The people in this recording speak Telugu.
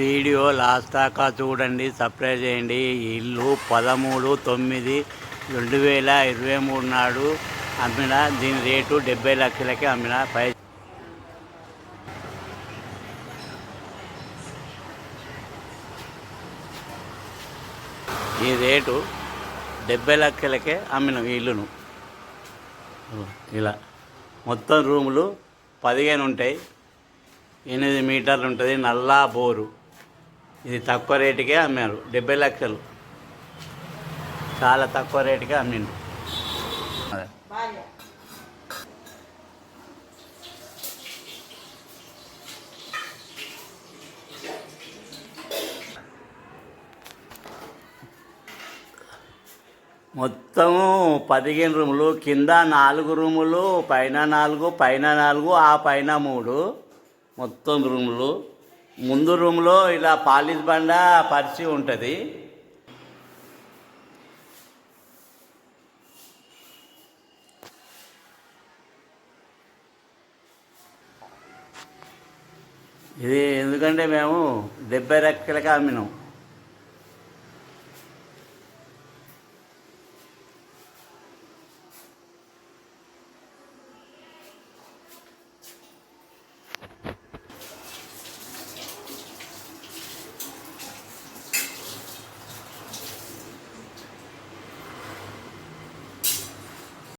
వీడియో లాస్ట్ దాకా చూడండి సప్లై చేయండి. ఇల్లు పదమూడు తొమ్మిది రెండు వేల ఇరవై మూడు నాడు అమ్మిన దీని రేటు డెబ్బై లక్షలకి అమ్మిన పై ఈ రేటు డెబ్బై లక్షలకే అమ్మినాం ఈ ఇల్లును. ఇలా మొత్తం రూములు పదిహేను ఉంటాయి. ఎనిమిది మీటర్లు ఉంటుంది నల్లా బోరు. ఇది తక్కువ రేటుకే అమ్మారు డెబ్బై లక్షలు. చాలా తక్కువ రేటుకే అమ్మిండు మొత్తము పదిహేను రూములు కింద నాలుగు రూములు పైన నాలుగు పైన నాలుగు ఆ పైన మూడు మొత్తం రూములు. ముందు రూమ్లో ఇలా పాలిష్ బండ పరిచి ఉంటుంది. ఇది ఎందుకంటే మేము డెబ్బై రెక్కలకి అమ్మినాం.